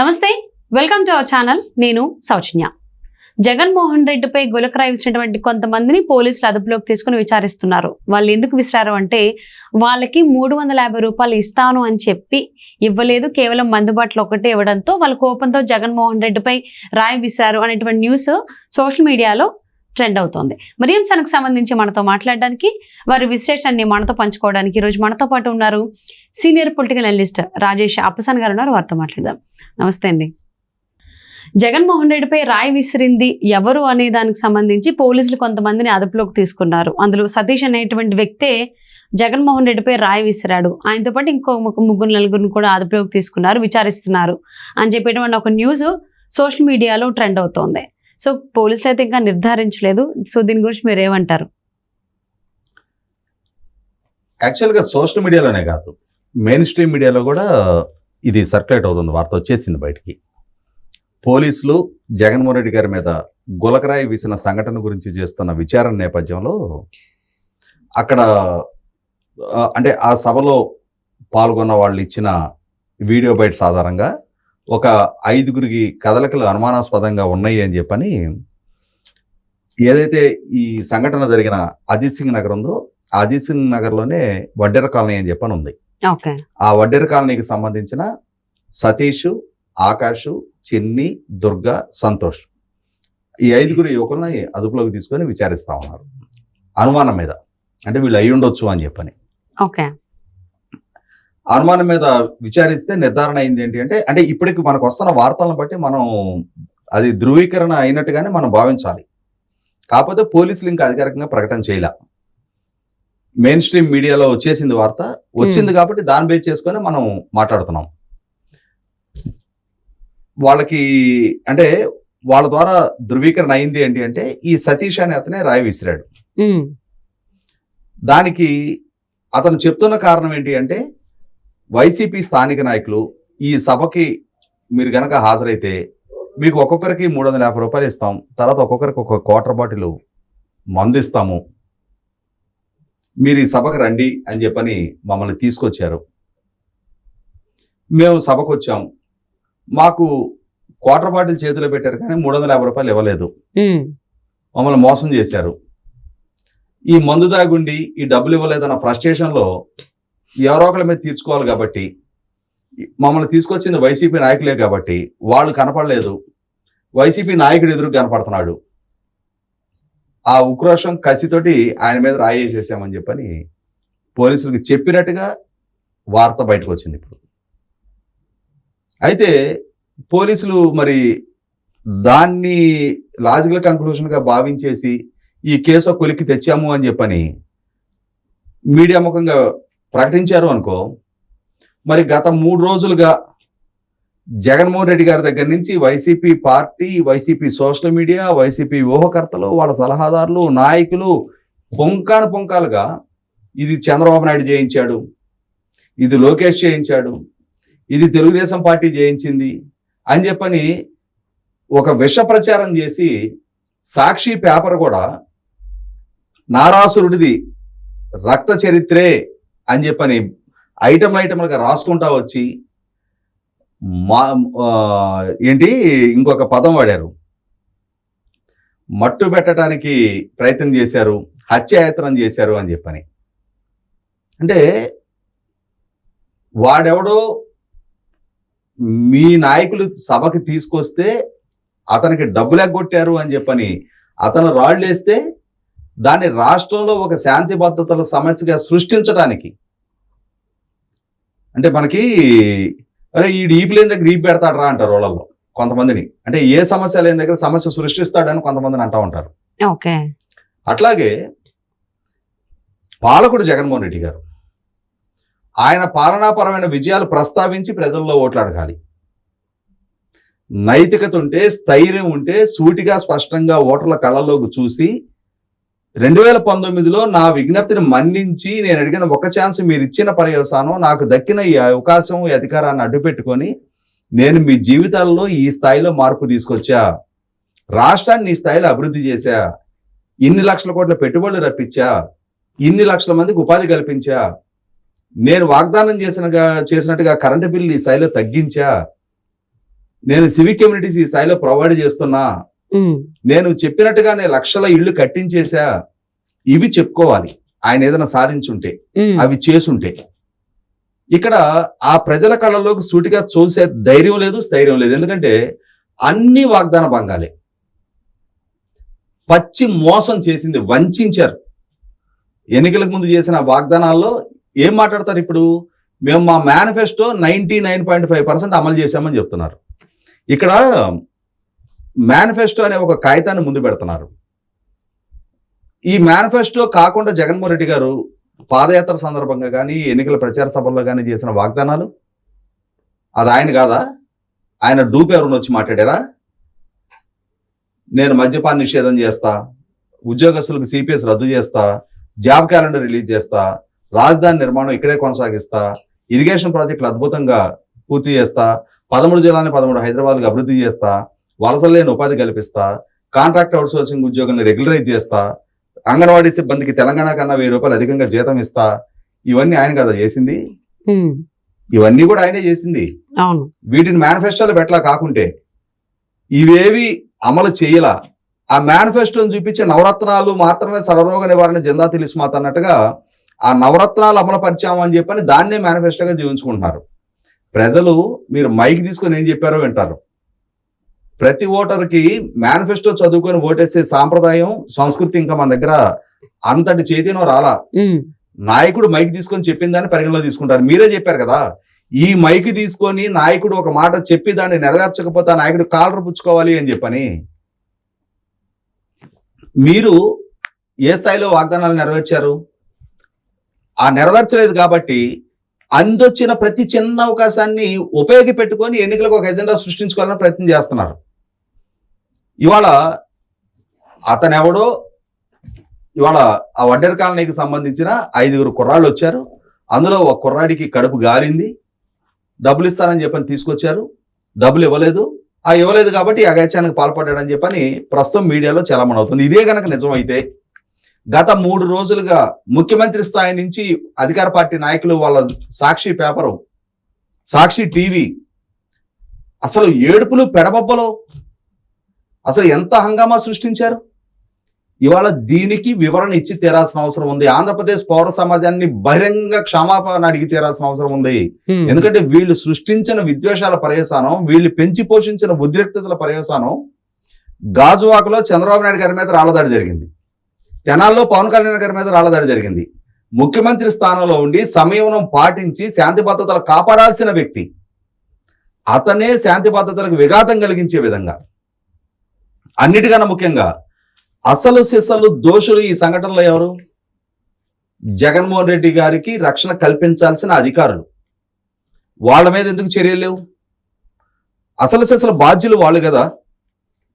నమస్తే welcome to our channel. నేను సౌజన్య. జగన్మోహన్ రెడ్డిపై గులకరాయించినటువంటి కొంతమందిని పోలీసులు అదుపులోకి తీసుకుని విచారిస్తున్నారు. వాళ్ళు ఎందుకు విసిరారు అంటే వాళ్ళకి మూడు వందల యాభై రూపాయలు ఇస్తాను అని చెప్పి ఇవ్వలేదు. కేవలం మందుబాటులో ఒకటే ఇవ్వడంతో వాళ్ళ కోపంతో జగన్మోహన్ రెడ్డిపై రాయి విసిరారు అనేటువంటి న్యూస్ సోషల్ మీడియాలో ట్రెండ్ అవుతోంది. మరి ఈ అంశానికి సంబంధించి మనతో మాట్లాడడానికి? వారి విశ్లేషణని మనతో పంచుకోవడానికి ఈరోజు మనతో పాటు ఉన్నారు senior political analyst Rajesh Appasan గారు ఉన్నారు. వారితో మాట్లాడదాం. నమస్తే అండి. జగన్మోహన్ రెడ్డిపై రాయి విసిరింది ఎవరు అనే దానికి సంబంధించి పోలీసులు కొంతమందిని అదుపులోకి తీసుకున్నారు. అందులో సతీష్ అనేటువంటి వ్యక్తే జగన్మోహన్ రెడ్డిపై రాయి విసిరాడు. ఆయనతో పాటు ఇంకో ముగ్గురు నలుగురిని కూడా అదుపులోకి తీసుకున్నారు విచారిస్తున్నారు అని చెప్పేటువంటి ఒక న్యూస్ సోషల్ మీడియాలో ట్రెండ్ అవుతోంది. సో పోలీసులు అయితే ఇంకా నిర్ధారించలేదు. సో దీని గురించి మీరు ఏమంటారు యాక్చువల్గా సోషల్ మీడియాలోనే కాదు. మెయిన్ స్ట్రీమ్ మీడియాలో కూడా ఇది సర్క్యులేట్ అవుతుంది వార్త వచ్చేసింది బయటికి. పోలీసులు జగన్మోహన్ రెడ్డి గారి మీద గులకరాయి వీసిన సంఘటన గురించి చేస్తున్న విచారణ నేపథ్యంలో అక్కడ అంటే ఆ సభలో పాల్గొన్న వాళ్ళు ఇచ్చిన వీడియో బయట ఆధారంగా ఒక ఐదుగురికి కదలికలు అనుమానాస్పదంగా ఉన్నాయి అని చెప్పని ఏదైతే ఈ సంఘటన జరిగిన అజిత్ సింగ్ నగర్ ఉందో అజిత్ సింగ్ నగర్లోనే వడ్డెర కాలనీ అని చెప్పని ఉంది. ఆ వడ్డెర కాలనీకి సంబంధించిన సతీష్ ఆకాష్ చిన్ని దుర్గా సంతోష్. ఈ ఐదుగురు యువకుల్ని అదుపులోకి తీసుకొని విచారిస్తా ఉన్నారు. అనుమానం మీద. అంటే వీళ్ళు అయి ఉండొచ్చు అని చెప్పని. ఓకే. అనుమానం మీద విచారిస్తే నిర్ధారణ అయింది ఏంటి అంటే అంటే ఇప్పటికి మనకు వస్తున్న వార్తలను బట్టి మనం అది ధృవీకరణ అయినట్టుగానే మనం భావించాలి. కాకపోతే పోలీసులు ఇంకా అధికారికంగా ప్రకటన చేయలే. మెయిన్ స్ట్రీమ్ మీడియాలో వచ్చేసింది వార్త వచ్చింది కాబట్టి దాన్ని బేస్ చేసుకొని మనం మాట్లాడుతున్నాం. వాళ్ళకి అంటే వాళ్ళ ద్వారా ధృవీకరణ అయింది ఏంటి అంటే ఈ సతీష్ అనే అతనే రాయి విసిరాడు. దానికి అతను చెప్తున్న కారణం ఏంటి అంటే వైసీపీ స్థానిక నాయకులు ఈ సభకి మీరు గనక హాజరైతే మీకు ఒక్కొక్కరికి మూడు వందల యాభై రూపాయలు ఇస్తాం తర్వాత ఒక్కొక్కరికి ఒక క్వార్టర్ బాటిల్ మందు ఇస్తాము మీరు ఈ సభకు రండి అని చెప్పని మమ్మల్ని తీసుకొచ్చారు. మేము సభకు వచ్చాం. మాకు క్వార్టర్ బాటిల్ చేతిలో పెట్టారు కానీ మూడు వందల యాభై రూపాయలు ఇవ్వలేదు. మమ్మల్ని మోసం చేశారు. ఈ మందు దాగుండి ఈ డబ్బులు ఇవ్వలేదన్న ఫ్రస్ట్రేషన్లో ఎవరో ఒకరి మీద తీర్చుకోవాలి కాబట్టి మమ్మల్ని తీసుకొచ్చింది వైసీపీ నాయకులే కాబట్టి వాళ్ళు కనపడలేదు. వైసీపీ నాయకుడు ఎదురు కనపడుతున్నాడు. ఆ ఉక్రోషం కసితోటి ఆయన మీద రాయేసేసామని చెప్పని పోలీసులకు చెప్పినట్టుగా వార్త బయటకు వచ్చింది ఇప్పుడు. అయితే పోలీసులు మరి దాన్ని లాజికల్ కంక్లూషన్గా భావించేసి ఈ కేసు కొలిక్కి తెచ్చాము అని చెప్పని మీడియా ముఖంగా ప్రకటించారు అనుకో మరి గత మూడు రోజులుగా జగన్మోహన్ రెడ్డి గారి దగ్గర నుంచి YCP party YCP social media YCP వ్యూహకర్తలు వాళ్ళ సలహాదారులు నాయకులు పొంకాను పొంకాలుగా ఇది చంద్రబాబు నాయుడు చేయించాడు ఇది లోకేష్ చేయించాడు ఇది తెలుగుదేశం పార్టీ చేయించింది అని చెప్పని ఒక విష ప్రచారం చేసి సాక్షి పేపర్ కూడా నారాసురుడిది రక్త చరిత్రే అని చెప్పని ఐటమ్ ఐటమ్లుగా రాసుకుంటా వచ్చి మా ఏంటి? ఇంకొక పదం వాడారు. మట్టు పెట్టడానికి ప్రయత్నం చేశారు హత్యాయత్నం చేశారు అని చెప్పని. అంటే వాడెవడో మీ నాయకులు సభకి తీసుకొస్తే అతనికి డబ్బులు ఎగ్గొట్టారు అని చెప్పని అతను రాళ్ళు వేస్తే దాన్ని రాష్ట్రంలో ఒక శాంతి భద్రతల సమస్యగా సృష్టించడానికి అంటే మనకి అరే ఈ ఈపు లేని దగ్గర ఈపు పెడతాడరా అంటారు వాళ్ళల్లో కొంతమందిని. అంటే ఏ సమస్య లేని దగ్గర సమస్య సృష్టిస్తాడని కొంతమందిని అంటా ఉంటారు. ఓకే. అట్లాగే పాలకుడు జగన్మోహన్ రెడ్డి గారు ఆయన పాలనాపరమైన విజయాలు ప్రస్తావించి ప్రజల్లో ఓట్లు అడగాలి నైతికత ఉంటే స్థైర్యం ఉంటే సూటిగా స్పష్టంగా ఓటర్ల కళ్ళలోకి చూసి రెండు వేల పంతొమ్మిదిలో నా విజ్ఞప్తిని మన్నించి నేను అడిగిన ఒక ఛాన్స్ మీరు ఇచ్చిన పర్యవసానం నాకు దక్కిన ఈ అవకాశం ఈ అధికారాన్ని అడ్డుపెట్టుకొని నేను మీ జీవితాల్లో ఈ స్థాయిలో మార్పు తీసుకొచ్చా? రాష్ట్రాన్ని ఈ స్థాయిలో అభివృద్ధి చేశా? ఇన్ని లక్షల కోట్ల పెట్టుబడులు రప్పించా? ఇన్ని లక్షల మందికి ఉపాధి కల్పించా? నేను వాగ్దానం చేసిన చేసినట్టుగా కరెంటు బిల్లు ఈ స్థాయిలో తగ్గించా? నేను సివిక్ కమ్యూనిటీస్ ఈ స్థాయిలో ప్రొవైడ్ చేస్తున్నా? నేను చెప్పినట్టుగానే లక్షల ఇళ్ళు కట్టించేసా. ఇవి చెప్పుకోవాలి. ఆయన ఏదైనా సాధించుంటే అవి చేసుంటే. ఇక్కడ ఆ ప్రజల కళ్ళలోకి సూటిగా చూసే ధైర్యం లేదు స్థైర్యం లేదు. ఎందుకంటే అన్ని వాగ్దాన భంగాలే. పచ్చి మోసం చేసింది వంచారు ఎన్నికలకు ముందు చేసిన వాగ్దానాల్లో ఏం మాట్లాడతారు ఇప్పుడు? మేము మా manifesto ninety nine point five percent అమలు చేశామని చెప్తున్నారు. ఇక్కడ మేనిఫెస్టో అనే ఒక కాగితాన్ని ముందు పెడుతున్నారు. ఈ మేనిఫెస్టో కాకుండా జగన్మోహన్ రెడ్డి గారు పాదయాత్ర సందర్భంగా కానీ ఎన్నికల ప్రచార సభల్లో కానీ చేసిన వాగ్దానాలు అది ఆయన కాదా? ఆయన డూపు ఎవరిని వచ్చి మాట్లాడారా? నేను మద్యపాన నిషేధం చేస్తా ఉద్యోగస్తులకు సిపిఎస్ రద్దు చేస్తా జాబ్ క్యాలెండర్ రిలీజ్ చేస్తా రాజధాని నిర్మాణం ఇక్కడే కొనసాగిస్తా ఇరిగేషన్ ప్రాజెక్టులు అద్భుతంగా పూర్తి చేస్తా పదమూడు జిల్లాని పదమూడు హైదరాబాద్కి అభివృద్ధి చేస్తా వలసలు లేని ఉపాధి కల్పిస్తా కాంట్రాక్ట్ అవుట్సోర్సింగ్ ఉద్యోగాన్ని రెగ్యులరైజ్ చేస్తా అంగన్వాడీ సిబ్బందికి తెలంగాణ కన్నా వెయ్యి రూపాయలు అధికంగా జీతం ఇస్తా ఇవన్నీ ఆయన కదా చేసింది? ఇవన్నీ కూడా ఆయనే చేసింది. వీటిని మేనిఫెస్టోలో పెట్టలా కాకుంటే ఇవేవి అమలు చేయలా. ఆ మేనిఫెస్టోని చూపించే నవరత్నాలు మాత్రమే సర్వరోగ నివారణ జందా తెలిసిమాత అన్నట్టుగా ఆ నవరత్నాలు అమలు పరిచాము అని చెప్పని దాన్నే మేనిఫెస్టోగా జీవించుకుంటున్నారు. ప్రజలు మీరు మైక్ తీసుకొని ఏం చెప్పారో వింటారు. ప్రతి ఓటర్కి మేనిఫెస్టో చదువుకొని ఓటేసే సాంప్రదాయం సంస్కృతి ఇంకా మన దగ్గర అంతటి చైతన్యం రాలా. నాయకుడు మైక్ తీసుకొని చెప్పిన దాన్ని పరిగణలో తీసుకుంటారు. మీరే చెప్పారు కదా ఈ మైక్ తీసుకొని నాయకుడు ఒక మాట చెప్పి దాన్ని నెరవేర్చకపోతే ఆ నాయకుడు కాలర్ పుచ్చుకోవాలి అని చెప్పని మీరు ఏ స్థాయిలో వాగ్దానాలు నెరవేర్చారు? ఆ నెరవేర్చలేదు కాబట్టి అందొచ్చిన ప్రతి చిన్న అవకాశాన్ని ఉపయోగి పెట్టుకొని ఎన్నికలకు ఒక ఎజెండా సృష్టించుకోవాలని ప్రయత్నం చేస్తున్నారు. ఇవాళ అతనెవడో? ఇవాళ ఆ వడ్డెర కాలనీకి సంబంధించిన ఐదుగురు కుర్రాళ్ళు వచ్చారు. అందులో ఒక కుర్రాడికి కడుపు గాలింది. డబ్బులు ఇస్తానని చెప్పని తీసుకొచ్చారు. డబ్బులు ఇవ్వలేదు. ఆ ఇవ్వలేదు కాబట్టి అగాచానికి పాల్పడ్డాడని చెప్పని ప్రస్తుతం మీడియాలో చలామణి అవుతుంది ఇదే కనుక నిజమైతే గత మూడు రోజులుగా ముఖ్యమంత్రి స్థాయి నుంచి అధికార పార్టీ నాయకులు వాళ్ళ సాక్షి పేపరు సాక్షి టీవీ అసలు ఏడుపులు పెడబొబ్బలు అసలు ఎంత హంగామా సృష్టించారు? ఇవాళ దీనికి వివరణ ఇచ్చి తీరాల్సిన అవసరం ఉంది. ఆంధ్రప్రదేశ్ పౌర సమాజాన్ని బహిరంగ క్షమాపణ అడిగి తీరాల్సిన అవసరం ఉంది. ఎందుకంటే వీళ్ళు సృష్టించిన విద్వేషాల పర్యవసానం వీళ్ళు పెంచి పోషించిన ఉద్రిక్తతల పర్యవసానం గాజువాకలో చంద్రబాబు నాయుడు గారి మీద రాళ్ళదాడి జరిగింది. తెనాల్లో పవన్ కళ్యాణ్ గారి మీద రాళ్ళదాడి జరిగింది. ముఖ్యమంత్రి స్థానంలో ఉండి సంయమనం పాటించి శాంతి భద్రతలు కాపాడాల్సిన వ్యక్తి అతనే శాంతి భద్రతలకు విఘాతం కలిగించే విధంగా అన్నిటికన్నా ముఖ్యంగా అసలు సిసలు దోషులు ఈ సంఘటనలో ఎవరు? జగన్మోహన్ రెడ్డి గారికి రక్షణ కల్పించాల్సిన అధికారులు. వాళ్ళ మీద ఎందుకు చర్యలు లేవు? అసలు సిసలు బాధ్యులు వాళ్ళు కదా.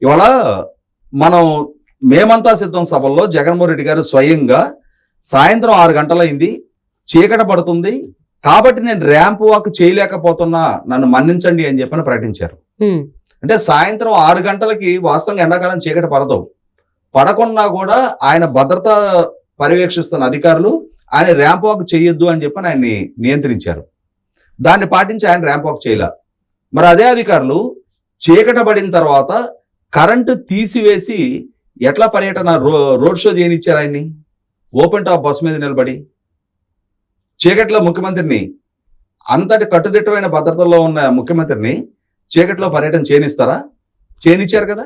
ఇవాళ మనం మేమంతా సిద్ధం సభల్లో జగన్మోహన్ రెడ్డి గారు స్వయంగా సాయంత్రం ఆరు గంటలైంది చీకట పడుతుంది. కాబట్టి నేను ర్యాంప్ వాక్ చేయలేకపోతున్నా నన్ను మన్నించండి అని చెప్పని ప్రకటించారు. అంటే సాయంత్రం ఆరు గంటలకి వాస్తవంగా ఎండాకాలం చీకటి పడదు. పడకున్నా కూడా ఆయన భద్రత పర్యవేక్షిస్తున్న అధికారులు ఆయన ర్యాంప్ వాక్ చేయొద్దు అని చెప్పని ఆయన్ని నియంత్రించారు. దాన్ని పాటించి ఆయన ర్యాంప్ వాక్ చేయలే. మరి అదే అధికారులు చీకట పడిన తర్వాత కరెంటు తీసివేసి ఎట్లా పర్యటన రో రోడ్ షో చేయనిచ్చారు ఆయన్ని? ఓపెన్ టాప్ బస్ మీద నిలబడి చీకట్లో ముఖ్యమంత్రిని అంతటి కట్టుదిట్టమైన భద్రతలో ఉన్న ముఖ్యమంత్రిని చీకట్లో పర్యటన చేయనిస్తారా చేయనిచ్చారు కదా?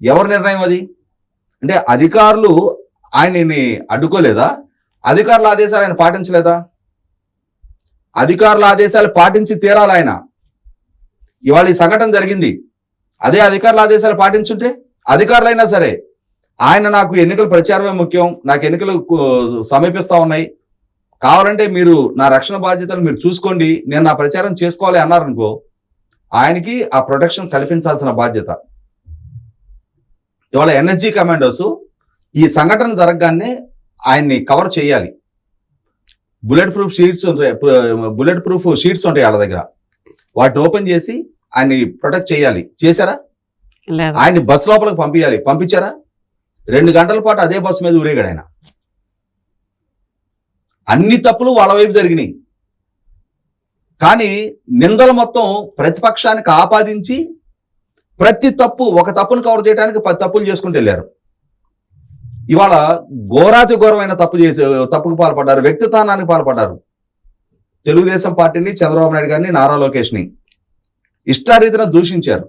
ఎవరి నిర్ణయం అది? అంటే అధికారులు ఆయనని అడ్డుకోలేదా? అధికారుల ఆదేశాలు ఆయన పాటించలేదా? అధికారుల ఆదేశాలు పాటించి తీరాలి ఆయన. ఇవాళ ఈ సంఘటన జరిగింది. అదే అధికారుల ఆదేశాలు పాటించుంటే అధికారులైనా సరే ఆయన నాకు ఎన్నికల ప్రచారమే ముఖ్యం నాకు ఎన్నికలు సమీపిస్తూ సమీపిస్తా ఉన్నాయి. కావాలంటే మీరు నా రక్షణ బాధ్యతలు మీరు చూసుకోండి నేను నా ప్రచారం చేసుకోవాలి అన్నారనుకో ఆయనకి ఆ ప్రొటెక్షన్ కల్పించాల్సిన బాధ్యత. ఇవాళ ఎన్ఎస్జీ కమాండోస్ ఈ సంఘటన జరగగానే ఆయన్ని కవర్ చేయాలి. బుల్లెట్ ప్రూఫ్ షీట్స్ ఉంటాయి బుల్లెట్ ప్రూఫ్ షీట్స్ ఉంటాయి వాళ్ళ దగ్గర. వాటిని ఓపెన్ చేసి ఆయన్ని ప్రొటెక్ట్ చేయాలి. చేశారా? ఆయన్ని బస్ లోపలికి పంపించాలి పంపించారా? రెండు గంటల పాటు అదే బస్సు మీద ఊరేగాడు ఆయన. అన్ని తప్పులు వాళ్ళ వైపు జరిగినాయి. కానీ నిందలు మొత్తం ప్రతిపక్షానికి ఆపాదించి ప్రతి తప్పు ఒక తప్పును కవర్ చేయడానికి పది తప్పులు చేసుకుంటూ వెళ్ళారు. ఇవాళ ఘోరాతి ఘోరమైన తప్పు చేసే తప్పుకు పాల్పడ్డారు వ్యక్తిత్వానికి పాల్పడ్డారు. తెలుగుదేశం పార్టీని చంద్రబాబు నాయుడు గారిని నారా లోకేష్ని ఇష్టారీతిన దూషించారు.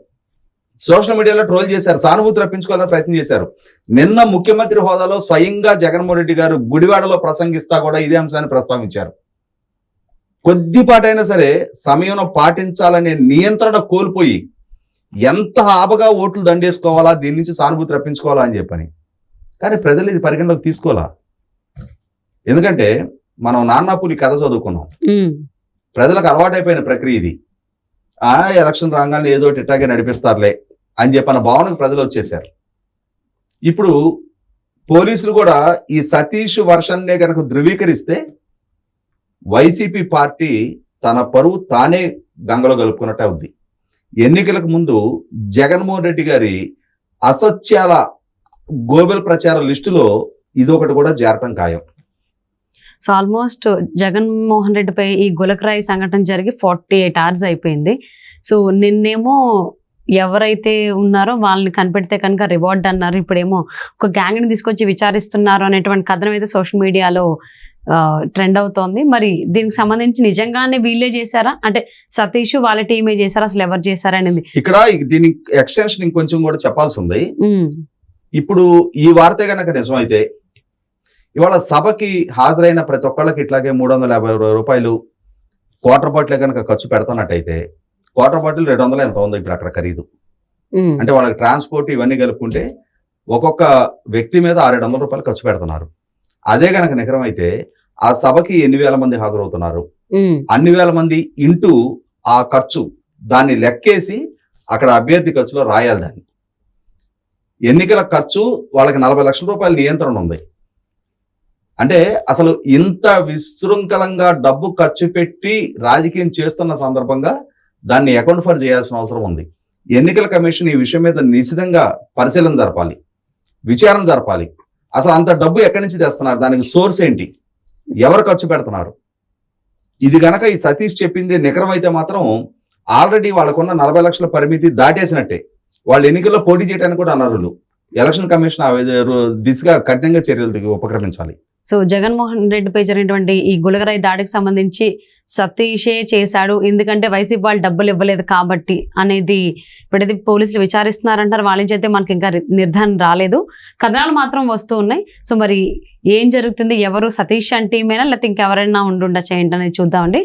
సోషల్ మీడియాలో ట్రోల్ చేశారు సానుభూతి రప్పించుకోవాలని ప్రయత్నం చేశారు. నిన్న ముఖ్యమంత్రి హోదాలో స్వయంగా జగన్మోహన్ రెడ్డి గారు గుడివాడలో ప్రసంగిస్తా కూడా ఇదే అంశాన్ని ప్రస్తావించారు. కొద్దిపాటైనా సరే సమయం పాటించాలనే నియంత్రణ కోల్పోయి ఎంత ఆబగా ఓట్లు దండేసుకోవాలా దీని నుంచి సానుభూతి రప్పించుకోవాలా అని చెప్పని. కానీ ప్రజలు ఇది పరిగణలోకి తీసుకోవాలా ఎందుకంటే మనం నాన్నాపులి కథ చదువుకున్నాం. ప్రజలకు అలవాటైపోయిన ప్రక్రియ ఇది. ఆ ఎలక్షన్ రాగానే ఏదో ఇట్టాగే నడిపిస్తారులే అని చెప్పిన భావనకు ప్రజలు వచ్చేసారు ఇప్పుడు పోలీసులు కూడా ఈ సతీష్ వర్షన్నే కనుక ధృవీకరిస్తే వైసీపీ పార్టీ తన పరువు తానే గంగలో కలుపుకున్నట్టే ఉంది. ఎన్నికలకు ముందు జగన్మోహన్ రెడ్డి గారి అసత్యాల గోబెల్ ప్రచార లిస్టులో ఇదొకటి కూడా చేరటం ఖాయం. సో ఆల్మోస్ట్ జగన్మోహన్ రెడ్డిపై ఈ గులకరాయి సంఘటన జరిగి ఫార్టీ ఎయిట్ అవర్స్ అయిపోయింది. సో నిన్నేమో ఎవరైతే ఉన్నారో వాళ్ళని కనిపెడితే కనుక రివార్డ్ అన్నారు. ఇప్పుడేమో ఒక గ్యాంగ్ని తీసుకొచ్చి విచారిస్తున్నారు అనేటువంటి కథనం అయితే సోషల్ మీడియాలో ట్రెండ్ అవుతోంది. మరి దీనికి సంబంధించి నిజంగానే వీళ్ళే చేశారా? అంటే సతీష్ వాళ్ళ టీమే చేశారా? అసలు ఎవరు చేశారా అనేది. ఇక్కడ ఈ- దీని ఎక్స్టెన్షన్ ఇంకొంచెం కూడా చెప్పాల్సి ఉంది. ఇప్పుడు ఈ వార్త కనుక నిజమైతే ఇవాళ సభకి హాజరైన ప్రతి ఒక్కళ్ళకి ఇట్లాగే మూడు వందల యాభై రూపాయలు క్వార్టర్ బాటిల్ కనుక ఖర్చు పెడుతున్నట్టయితే క్వార్టర్ బాటిల్ రెండు వందలు ఎంత ఉందో ఇప్పుడు అక్కడ ఖరీదు. అంటే వాళ్ళకి ట్రాన్స్పోర్ట్ ఇవన్నీ కలుపుకుంటే ఒక్కొక్క వ్యక్తి మీద ఆరేడు వందల రూపాయలు ఖర్చు పెడుతున్నారు. అదే కనుక నికరమైతే ఆ సభకి ఎన్ని వేల మంది హాజరవుతున్నారు? అన్ని వేల మంది ఇంటూ ఆ ఖర్చు దాన్ని లెక్కేసి అక్కడ అభ్యర్థి ఖర్చులో రాయాలి దాన్ని. ఎన్నికల ఖర్చు వాళ్ళకి నలభై లక్షల రూపాయల నియంత్రణ ఉంది. అంటే అసలు ఇంత విశృంఖలంగా డబ్బు ఖర్చు పెట్టి రాజకీయం చేస్తున్న సందర్భంగా దాన్ని అకౌంట్ ఫర్ చేయాల్సిన అవసరం ఉంది. ఎన్నికల కమిషన్ ఈ విషయం మీద నిశితంగా పరిశీలన జరపాలి. విచారణ జరపాలి. అసలు అంత డబ్బు ఎక్కడి నుంచి తెస్తున్నారు? దానికి సోర్స్ ఏంటి? ఎవరు ఖర్చు పెడుతున్నారు? ఇది గనక ఈ సతీష్ చెప్పింది నికరమైతే మాత్రం ఆల్రెడీ వాళ్ళకున్న నలభై లక్షల పరిమితి దాటేసినట్టే. వాళ్ళు ఎన్నికల్లో పోటీ చేయడానికి కూడా అనర్హులు. ఎలక్షన్ కమిషన్ ఆ దిశగా కఠినంగా చర్యలు ఉపక్రమించాలి. సో జగన్మోహన్ రెడ్డిపై జరిగినటువంటి ఈ గులగరాయి దాడికి సంబంధించి సతీషే చేశాడు. ఎందుకంటే వైసీపీ వాళ్ళు డబ్బులు ఇవ్వలేదు కాబట్టి అనేది ఇప్పుడైతే పోలీసులు విచారిస్తున్నారంటారు. వాళ్ళ నుంచి అయితే మనకి ఇంకా నిర్ధారణ రాలేదు. కథనాలు మాత్రం వస్తూ ఉన్నాయి. సో మరి ఏం జరుగుతుంది? ఎవరు సతీష్ అంటే లేకపోతే ఇంకెవరైనా ఉండుండొచ్చా ఏంటనేది చూద్దామండి.